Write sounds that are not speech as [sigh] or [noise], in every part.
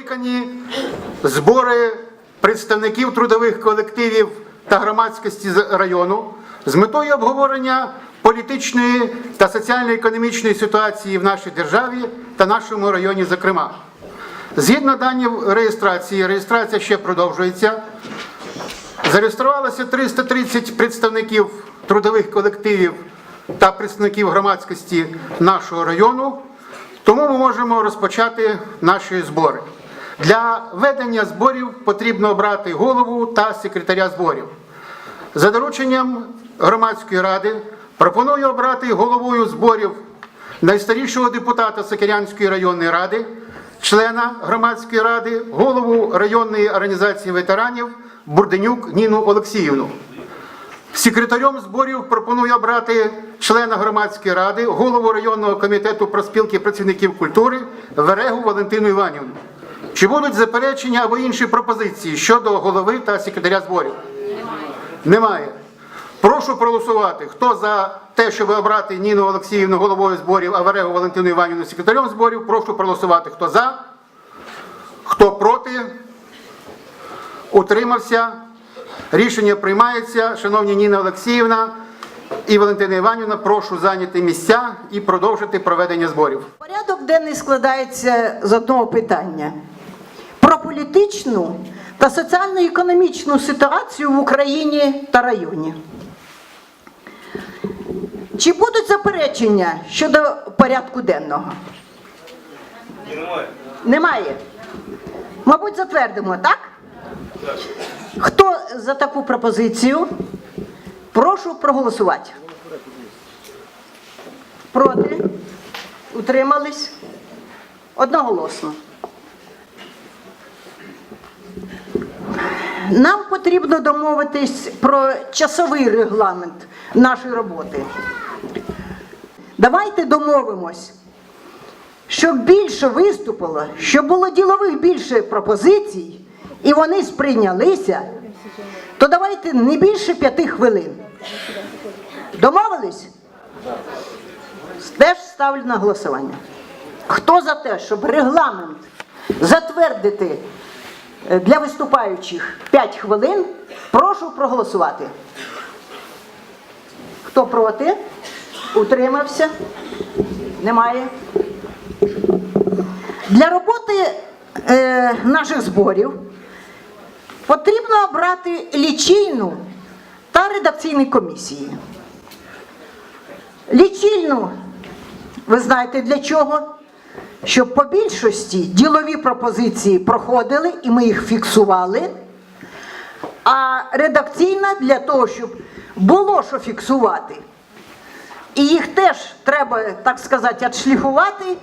Скликані збори представників трудових колективів та громадськості району з метою обговорення політичної та соціально-економічної ситуації в нашій державі та нашому районі, зокрема. Згідно даних реєстрації, реєстрація ще продовжується. Зареєструвалося 330 представників трудових колективів та представників громадськості нашого району, тому ми можемо розпочати наші збори. Для ведення зборів потрібно обрати голову та секретаря зборів. За дорученням громадської ради пропоную обрати головою зборів найстарішого депутата Сокирянської районної ради, члена громадської ради, голову районної організації ветеранів Бурденюк Ніну Олексіївну. Секретарем зборів пропоную обрати члена громадської ради, голову районного комітету проспілки працівників культури Верегу Валентину Іванівну. Чи будуть заперечення або інші пропозиції щодо голови та секретаря зборів? Немає. Прошу проголосувати. Хто за те, щоб обрати Ніну Олексіївну головою зборів, а Верегу Валентину Іванівну секретарем зборів, прошу проголосувати. Хто за? Хто проти? Утримався? Рішення приймається. Шановні Ніна Олексіївна і Валентина Іванівна, прошу зайняти місця і продовжити проведення зборів. Порядок денний складається з одного питання політичну та соціально-економічну ситуацію в Україні та районі. Чи будуть заперечення щодо порядку денного? Немає. Мабуть, затвердимо, так? Хто за таку пропозицію? Прошу проголосувати. Проти? Утримались? Одноголосно. Нам потрібно домовитись про часовий регламент нашої роботи. Давайте домовимось, щоб більше виступило, щоб було ділових більше пропозицій, і вони сприйнялися, то давайте не більше п'яти хвилин. Домовились? Теж ставлю на голосування. Хто за те, щоб регламент затвердити для виступаючих 5 хвилин, прошу проголосувати. Хто проти? Утримався? Немає. Для роботи е, наших зборів потрібно обрати лічильну та редакційні комісії. Лічильну, ви знаєте для чого? Щоб по більшості ділові пропозиції проходили і ми їх фіксували. А редакційна для того, щоб було що фіксувати. І їх теж треба, так сказати, відшліфувати,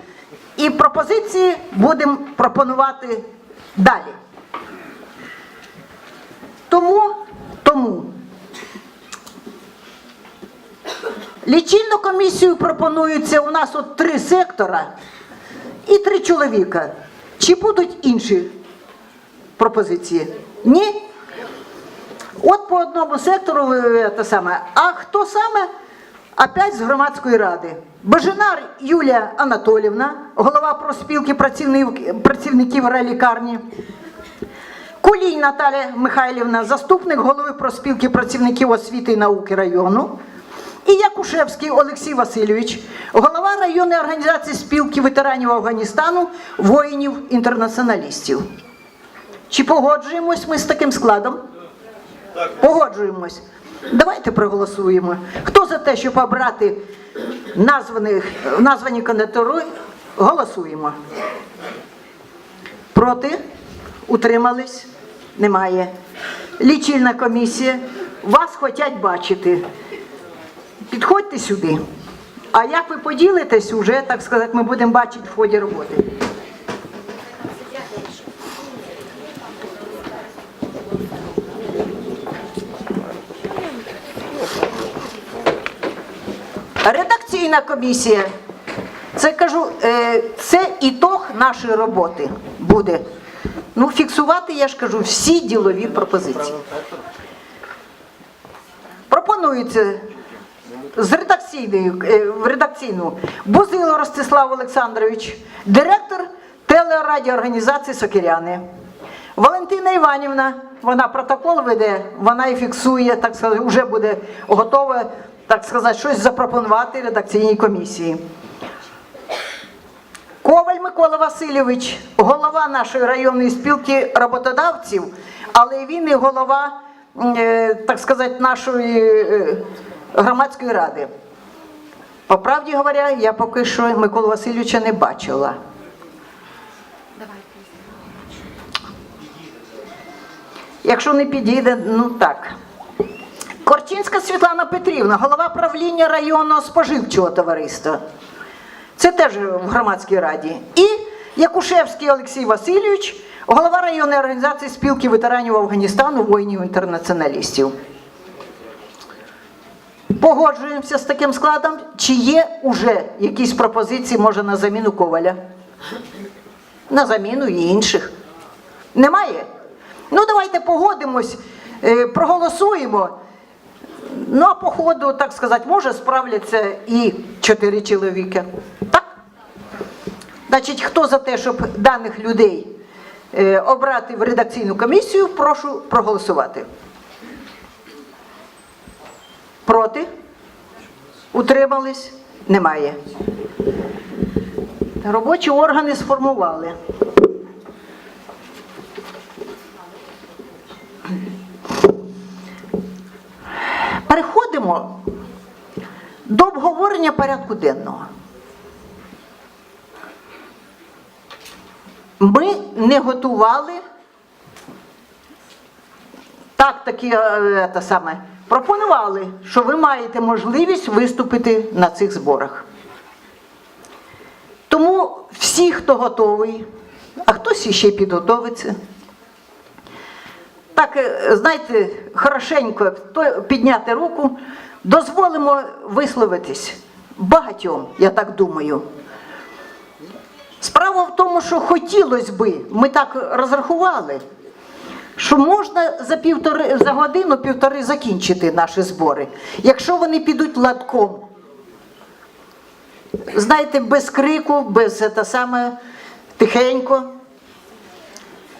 і пропозиції будемо пропонувати далі. Тому, тому Лічильну комісію пропонується у нас от три сектора і три чоловіка. Чи будуть інші пропозиції? Ні? От по одному сектору те саме. А хто саме? Опять з громадської ради. Бажанар Юлія Анатолівна, голова проспілки працівників, райлікарні. Кулій Наталя Михайлівна, заступник голови проспілки працівників освіти і науки району. І Якушевський Олексій Васильович, голова районної організації спілки ветеранів Афганістану, воїнів-інтернаціоналістів. Чи погоджуємось ми з таким складом? Погоджуємось. Давайте проголосуємо. Хто за те, щоб обрати названих, названі кандидатури, голосуємо. Проти? Утримались? Немає. Лічильна комісія. Вас хочуть бачити. Підходьте сюди. А як ви поділитесь, уже, так сказати, ми будемо бачити в ході роботи. Редакційна комісія. Це кажу, е, це ітог нашої роботи буде. Ну, фіксувати, я ж кажу, всі ділові пропозиції. Пропонується з редакційної, е, в редакційну Бузило Ростислав Олександрович, директор телерадіоорганізації Сокиряни. Валентина Іванівна, вона протокол веде, вона і фіксує, так сказати, вже буде готова, так сказати, щось запропонувати редакційній комісії. Коваль Микола Васильович, голова нашої районної спілки роботодавців, але він і голова, е, так сказати, нашої е, громадської ради. По правді говоря, я поки що Миколу Васильовича не бачила. Якщо не підійде, ну так. Корчинська Світлана Петрівна, голова правління районного споживчого товариства. Це теж в громадській раді. І Якушевський Олексій Васильович, голова районної організації спілки ветеранів Афганістану, воїнів-інтернаціоналістів. Погоджуємося з таким складом. Чи є уже якісь пропозиції, може, на заміну Коваля? На заміну і інших. Немає? Ну, давайте погодимось, е, проголосуємо. Ну, а по ходу, так сказати, може справляться і чотири чоловіки. Так? Значить, хто за те, щоб даних людей е, обрати в редакційну комісію, прошу проголосувати. Проти? Утримались? Немає. Робочі органи сформували. Переходимо до обговорення порядку денного. Ми не готували так таки е, те саме, пропонували, що ви маєте можливість виступити на цих зборах. Тому всі, хто готовий, а хтось іще підготовиться. Так, е, знаєте, хорошенько підняти руку, дозволимо висловитись багатьом, я так думаю. Справа в тому, що хотілося би, ми так розрахували, що можна за півтори за годину-півтори закінчити наші збори, якщо вони підуть ладком. Знаєте, без крику, без те саме тихенько.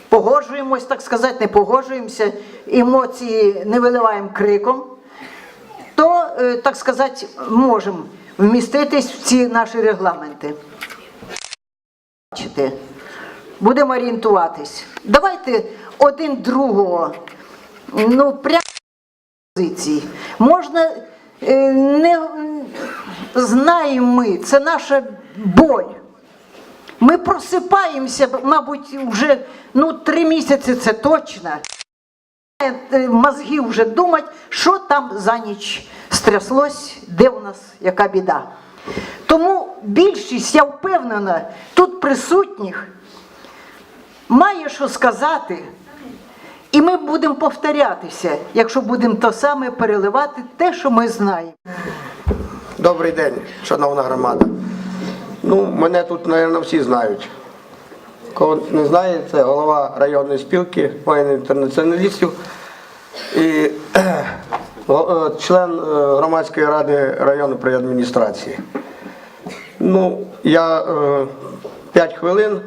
Погоджуємось, так сказати, не погоджуємося, емоції не виливаємо криком, то, е, так сказати, можемо вміститись в ці наші регламенти. Будемо орієнтуватись. Давайте один другого, ну, прямо позиції. Можна е, не знаємо ми, це наша боль. Ми просипаємося, мабуть, вже ну, три місяці це точно. Е, Мозги вже думать, що там за ніч стряслось, де у нас яка біда. Тому більшість, я впевнена, тут присутніх має що сказати, і ми будемо повторятися, якщо будемо то саме переливати те, що ми знаємо. Добрий день, шановна громада. Ну, мене тут, мабуть, всі знають. Кого не знає, це голова районної спілки воєнних інтернаціоналістів і [clears throat] е, член е, громадської ради району при адміністрації. Ну, я 5 хвилин,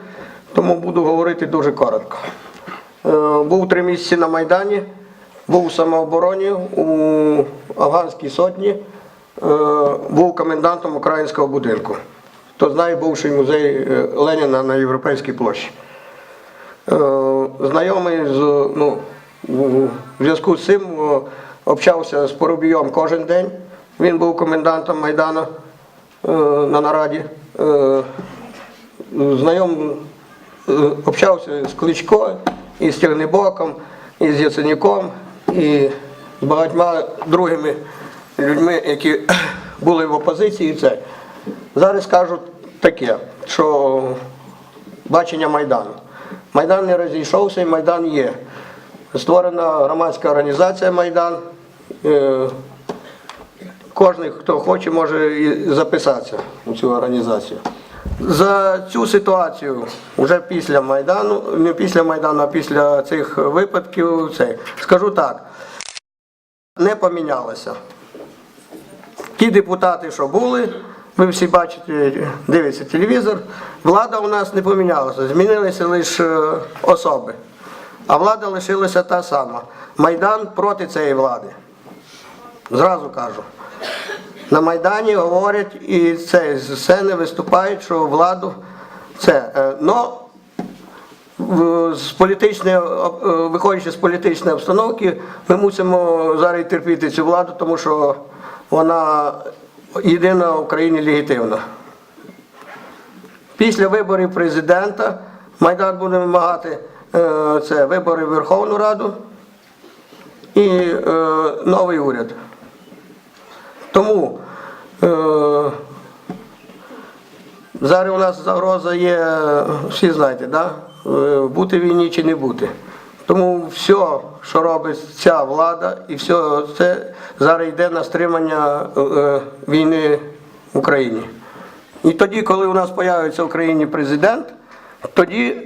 тому буду говорити дуже коротко. Е, Був три місяці на Майдані, був у самообороні у Афганській сотні, е, був комендантом українського будинку. Хто знає, бувший музей е, Леніна на Європейській площі. Знайомий з ну, в зв'язку з цим общався з Поробійом кожен день. Він був комендантом Майдану на нараді. Знайом общався з Кличко, і з Тягнебоком, і з Яценюком, і з багатьма другими людьми, які [clears throat] були в опозиції. Це. Зараз скажу таке, що бачення Майдану. Майдан не розійшовся, і Майдан є. Створена громадська організація Майдан. Е, Кожен, хто хоче, може записатися у цю організацію. За цю ситуацію вже після Майдану, не після Майдану, а після цих випадків, це, скажу так, не помінялося. Ті депутати, що були, ви всі бачите, дивиться телевізор, влада у нас не помінялася, змінилися лише е, особи. А влада лишилася та сама. Майдан проти цієї влади. Зразу кажу. На Майдані говорять і це з сцени виступають, що владу це. е, Но з політичної, е, виходячи з політичної обстановки, ми мусимо зараз терпіти цю владу, тому що вона єдина в Україні легітимна. Після виборів президента Майдан буде вимагати е, це вибори в Верховну Раду і новий уряд. Тому зараз у нас загроза є, всі знаєте, да? Е, бути в війні чи не бути. Тому все, що робить ця влада, і все це зараз йде на стримання е, війни в Україні. І тоді, коли у нас з'явиться в Україні президент, тоді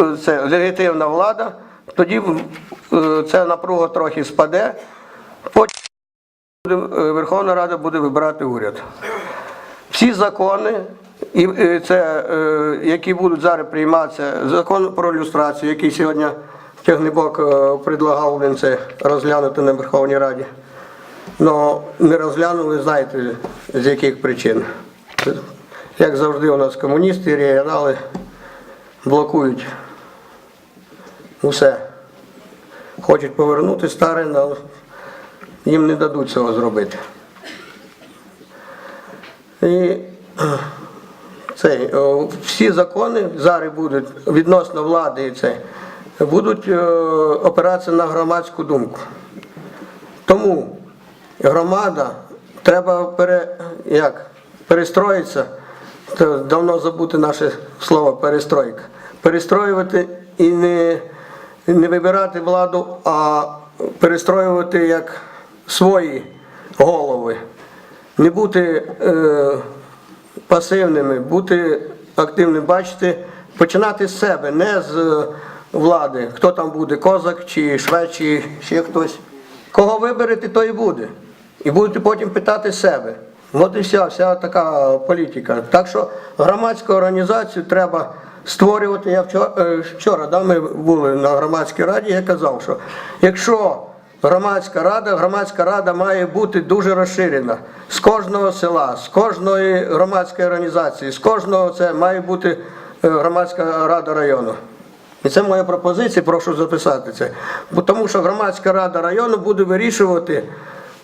е, це легітимна влада, тоді е, ця напруга трохи спаде, потім е, Верховна Рада буде вибирати уряд. Всі закони, і е, це, е, які будуть зараз прийматися, закон про люстрацію, який сьогодні Тягнебок е, предлагав він це розглянути на Верховній Раді. Но не розглянули, знаєте, з яких причин. Як завжди, у нас комуністи регіонали блокують усе. Хочуть повернути старе, але їм не дадуть цього зробити. І цей, о, всі закони зараз будуть відносно влади і це, будуть е, опиратися на громадську думку. Тому громада треба пере, як, перестроїтися, це давно забути наше слово перестройка. Перестроювати і не, не вибирати владу, а перестроювати як свої голови. Не бути е, пасивними, бути активними, бачити, починати з себе, не з влади. Хто там буде, козак чи швед, чи ще хтось. Кого виберете, то і буде. І будете потім питати себе. От і вся, вся така політика. Так що громадську організацію треба створювати. Я вчора, е, вчора да, ми були на громадській раді, я казав, що якщо громадська рада, громадська рада має бути дуже розширена. З кожного села, з кожної громадської організації, з кожного це має бути е, громадська рада району. І це моя пропозиція, прошу записати це. Тому що громадська рада району буде вирішувати,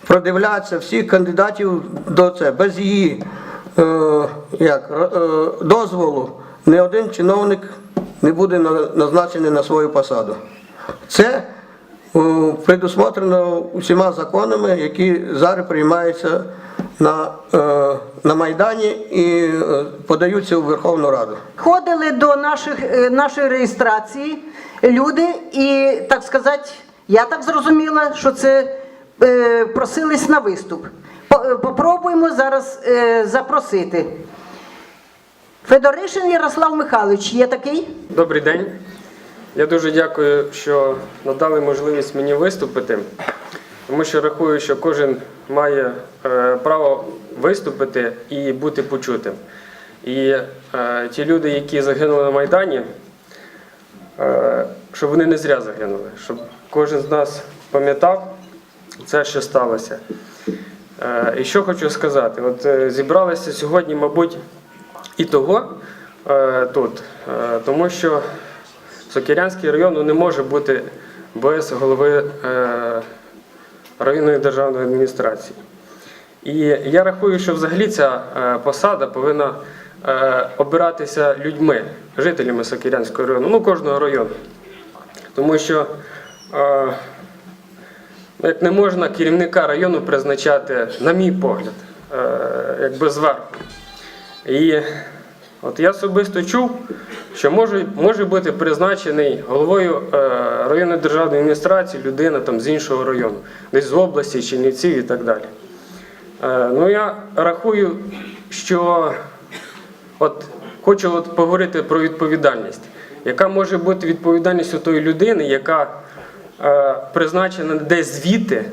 продивлятися всіх кандидатів до це. Без її е, як, е, дозволу ні один чиновник не буде назначений на свою посаду. Це предусмотрено усіма законами, які зараз приймаються на, е, на Майдані і е, подаються у Верховну Раду. Ходили до наших, е, нашої реєстрації люди і, так сказати, я так зрозуміла, що це е, просились на виступ. Е, Попробуємо зараз е, запросити. Федоришин Ярослав Михайлович, є такий? Добрий день. Я дуже дякую, що надали можливість мені виступити, тому що рахую, що кожен має е, право виступити і бути почутим. І е, ті люди, які загинули на Майдані, е, щоб вони не зря загинули, щоб кожен з нас пам'ятав це, що сталося. І що хочу сказати, от зібралися сьогодні, мабуть, і того тут, тому що Сокирянський район ну, не може бути без голови е, районної державної адміністрації. І я рахую, що взагалі ця е, посада повинна е, обиратися людьми, жителями Сокирянського району, ну кожного району. Тому що е, як не можна керівника району призначати, на мій погляд, е, якби зверху. І от я особисто чув, що може, може бути призначений головою е, районної державної адміністрації людина там, з іншого району, десь з області, Чернівців і так далі. Е, ну я рахую, що от хочу от поговорити про відповідальність. Яка може бути відповідальність у тої людини, яка е, призначена десь звідти,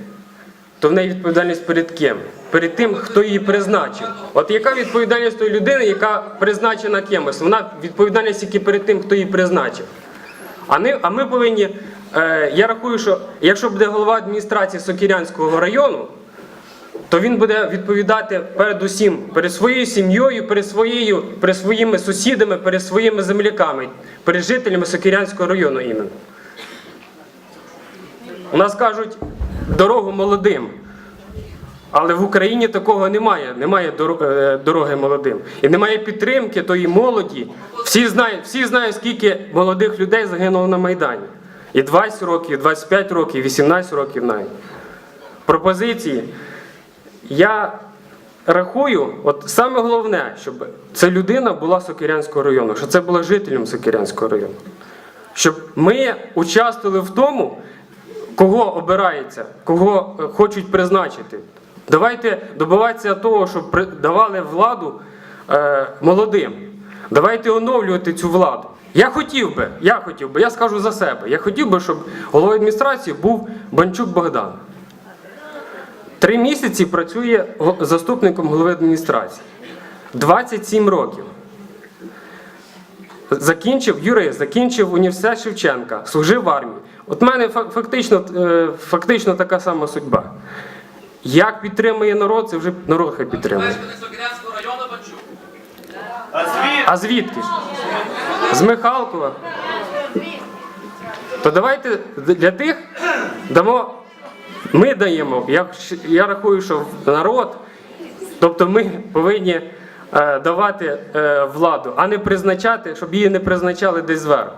то в неї відповідальність перед ким? Перед тим, хто її призначив. От яка відповідальність тої людини, яка призначена кимось? Вона відповідальність тільки перед тим, хто її призначив. А, не, а ми повинні, е, я рахую, що якщо буде голова адміністрації Сокірянського району, то він буде відповідати перед усім, перед своєю сім'єю, перед, своєю, перед своїми сусідами, перед своїми земляками, перед жителями Сокірянського району іменно. У нас кажуть дорогу молодим. Але в Україні такого немає. Немає е, дороги молодим. І немає підтримки тої молоді. Всі знають, всі знають, скільки молодих людей загинуло на Майдані. І 20 років, і 25 років, і 18 років навіть. Пропозиції. Я рахую, от саме головне, щоб ця людина була Сокирянського району, щоб це була жителем Сокирянського району. Щоб ми участвували в тому, кого обирається, кого е, хочуть призначити. Давайте добиватися того, щоб давали владу е, молодим. Давайте оновлювати цю владу. Я хотів би, я хотів би, я скажу за себе, я хотів би, щоб головою адміністрації був Банчук Богдан. Три місяці працює заступником голови адміністрації. 27 років. Закінчив юрист, закінчив університет Шевченка, служив в армії. От в мене фа- фактично, е, фактично така сама судьба. Як підтримує народ, це вже народ хай підтримує. А звідки ж? З Михалкова. То давайте для тих дамо. Ми даємо. Я, я рахую, що народ, тобто ми повинні давати е, владу, а не призначати, щоб її не призначали десь зверху.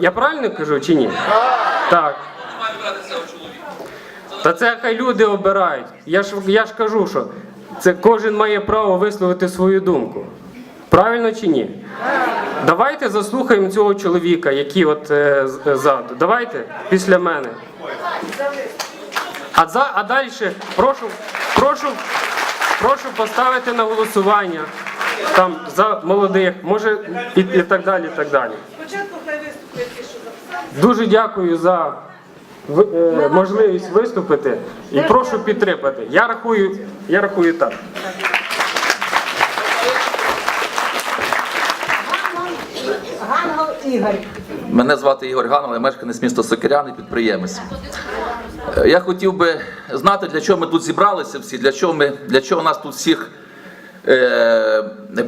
Я правильно кажу чи ні? Так. Та це хай люди обирають. Я ж, я ж кажу, що це кожен має право висловити свою думку. Правильно чи ні? Давайте заслухаємо цього чоловіка, який от е, е, ззаду. Давайте після мене. А, за, а далі прошу, прошу, прошу поставити на голосування там за молодих, може і, і так далі. І так далі. Спочатку хай виступлять що записали. Дуже дякую за е, можливість виступити і прошу підтримати. Я рахую, я рахую так. Гангал Ігор. Мене звати Ігор Ган, але мешканець міста Сокирян і підприємець. Е, Я хотів би знати, для чого ми тут зібралися всі, для чого, ми, для чого нас тут всіх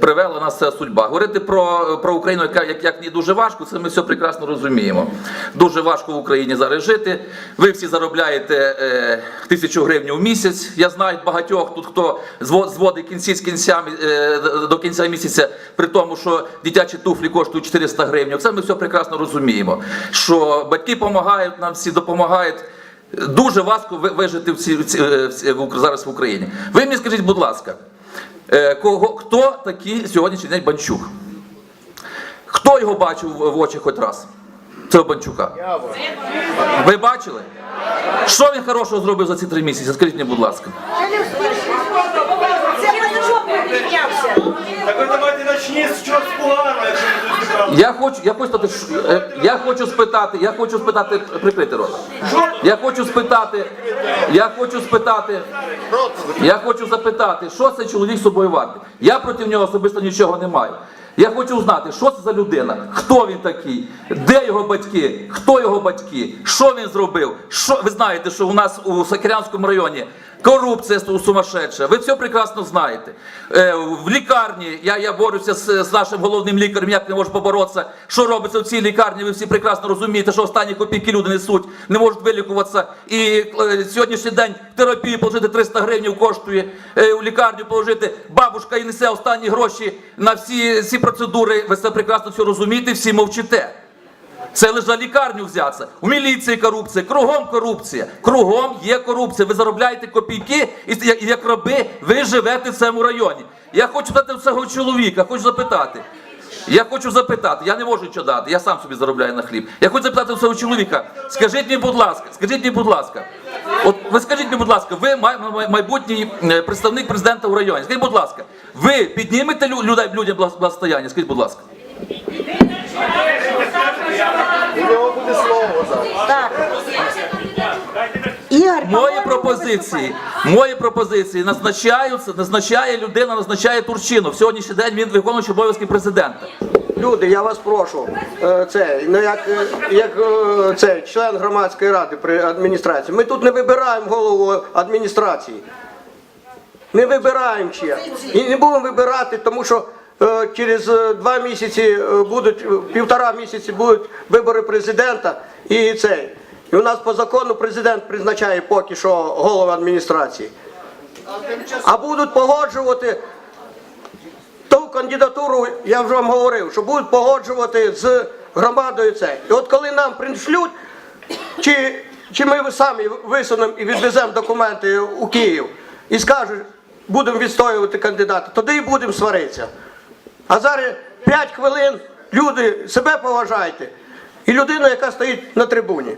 привела нас ця судьба. Говорити про, про Україну, яка як, як не дуже важко, це ми все прекрасно розуміємо. Дуже важко в Україні зараз жити. Ви всі заробляєте е, тисячу гривень в місяць. Я знаю багатьох тут, хто зводить кінці з кінцями е, до кінця місяця, при тому, що дитячі туфлі коштують 400 гривень. Це ми все прекрасно розуміємо. Що батьки допомагають нам, всі допомагають. Дуже важко вижити в ці, ці- в ці- в зараз в Україні. Ви мені скажіть, будь ласка, е, кого, хто такий сьогоднішній день Банчук? Хто його бачив в в очі хоч раз? Цього Банчука. Ви бачили? Що він хорошого зробив за ці три місяці? Скажіть мені, будь ласка. Це. Так ви давайте з якщо. Я хочу, я хочу спитати, е, я хочу спитати, я хочу спитати, прикрити рот. Я хочу спитати, я хочу спитати, я хочу запитати, що цей чоловік собою вартий. Я проти нього особисто нічого не маю. Я хочу знати, що це за людина, хто він такий, де його батьки, хто його батьки, що він зробив. Що ви знаєте, що у нас у Сакирянському районі корупція сумасшедша. Ви все прекрасно знаєте. Е, в лікарні я, я борюся з, з нашим головним лікарем, як не можу поборотися. Що робиться в цій лікарні? Ви всі прекрасно розумієте, що останні копійки люди несуть, не можуть вилікуватися. І е, сьогоднішній день терапію положити 300 гривень коштує. Е, у лікарню положити бабушка і несе останні гроші на всі ці процедури. Ви це прекрасно все розумієте, всі мовчите. Це лише за лікарню взятися. У міліції корупція, кругом корупція. Кругом є корупція. Ви заробляєте копійки, і як- раби, ви живете в цьому районі. Я хочу дати цього чоловіка, хочу запитати. Я хочу запитати, я не можу нічого дати, я сам собі заробляю на хліб. Я хочу запитати цього чоловіка. Скажіть мені, будь ласка, скажіть мені, будь ласка. От ви скажіть мені, будь ласка, ви май- май- майбутній е, представник президента в районі. Скажіть, будь ласка, ви піднімете людей людям благо- благосостояння? Скажіть, будь ласка. Так. Ігор, Мої по-моєму, пропозиції, мої пропозиції назначаються, назначає людина, назначає Турчинов. В сьогоднішній день він виконуючий обов'язки президента. Люди, я вас прошу, е, це ну як, е, як е, це член громадської ради при адміністрації. Ми тут не вибираємо голову адміністрації. Не вибираємо ще. І не будемо вибирати, тому що е, через е, два місяці е, будуть, е, півтора місяці будуть вибори президента і цей. І у нас по закону президент призначає поки що голову адміністрації. А будуть погоджувати ту кандидатуру, я вже вам говорив, що будуть погоджувати з громадою це. І от коли нам прийшлють, чи, чи ми самі висунемо і відвеземо документи у Київ і скажуть, будемо відстоювати кандидата, тоді і будемо сваритися. А зараз 5 хвилин люди себе поважайте і людину, яка стоїть на трибуні.